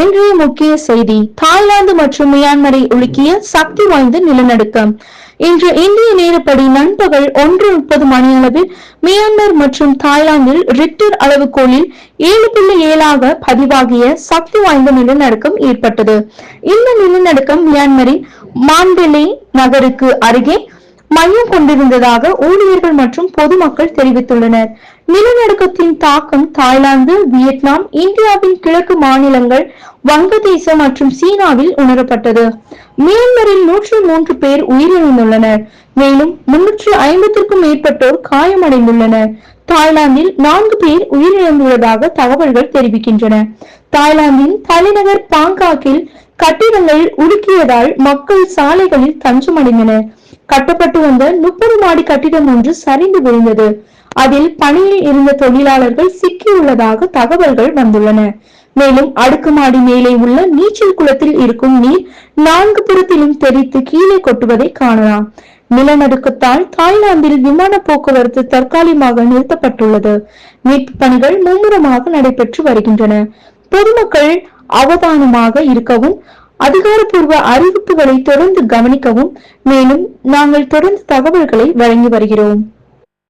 இன்றைய முக்கிய செய்தி. தாய்லாந்து மற்றும் மியான்மரை உலுக்கிய சக்தி வாய்ந்த நிலநடுக்கம். இன்று இந்திய நேரப்படி நண்பகல் ஒன்று முப்பது மணியளவில் மியான்மர் மற்றும் தாய்லாந்தில் ரிக்டர் அளவுகோலில் ஏழு புள்ளி ஏழாக பதிவாகிய சக்தி வாய்ந்த நிலநடுக்கம் ஏற்பட்டது. இந்த நிலநடுக்கம் மியான்மரின் மாண்டலே நகருக்கு அருகே மையம் கொண்டிருந்ததாக ஊழியர்கள் மற்றும் பொதுமக்கள் தெரிவித்துள்ளனர். நிலநடுக்கத்தின் தாக்கம் தாய்லாந்து வியட்நாம் இந்தியாவின் கிழக்கு மாநிலங்கள் வங்கதேசம் மற்றும் சீனாவில் உணரப்பட்டது. மியான்மரில் நூற்று மூன்று பேர் உயிரிழந்துள்ளனர். மேலும் முன்னூற்று ஐம்பத்திற்கும் மேற்பட்டோர் காயமடைந்துள்ளனர். தாய்லாந்தில் நான்கு பேர் உயிரிழந்துள்ளதாக தகவல்கள் தெரிவிக்கின்றன. தாய்லாந்தின் தலைநகர் பாங்காக்கில் கட்டிடங்கள் உடுக்கியதால் மக்கள் சாலைகளில் தஞ்சமடைந்தனர். கட்டப்பட்டு வந்த முப்பது மாடி கட்டிடம் ஒன்று சரிந்து விழுந்தது. அதில் பணியில் இருந்த தொழிலாளர்கள் சிக்கியுள்ளதாக தகவல்கள் வந்துள்ளன. மேலும் அடுக்குமாடி மேலே உள்ள நீச்சல் குளத்தில் இருக்கும் நீர் நான்கு புறத்திலும் தெரித்து கீழே கொட்டுவதை காணலாம். நிலநடுக்கத்தால் தாய்லாந்தில் விமான போக்குவரத்து தற்காலிகமாக நிறுத்தப்பட்டுள்ளது. மீட்பு பணிகள் மும்முரமாக நடைபெற்று வருகின்றன. பொதுமக்கள் அவதானமாக இருக்கவும் அதிகாரப்பூர்வ அறிவிப்புகளை தொடர்ந்து கவனிக்கவும் மேலும் நாங்கள் தொடர்ந்து தகவல்களை வழங்கி வருகிறோம்.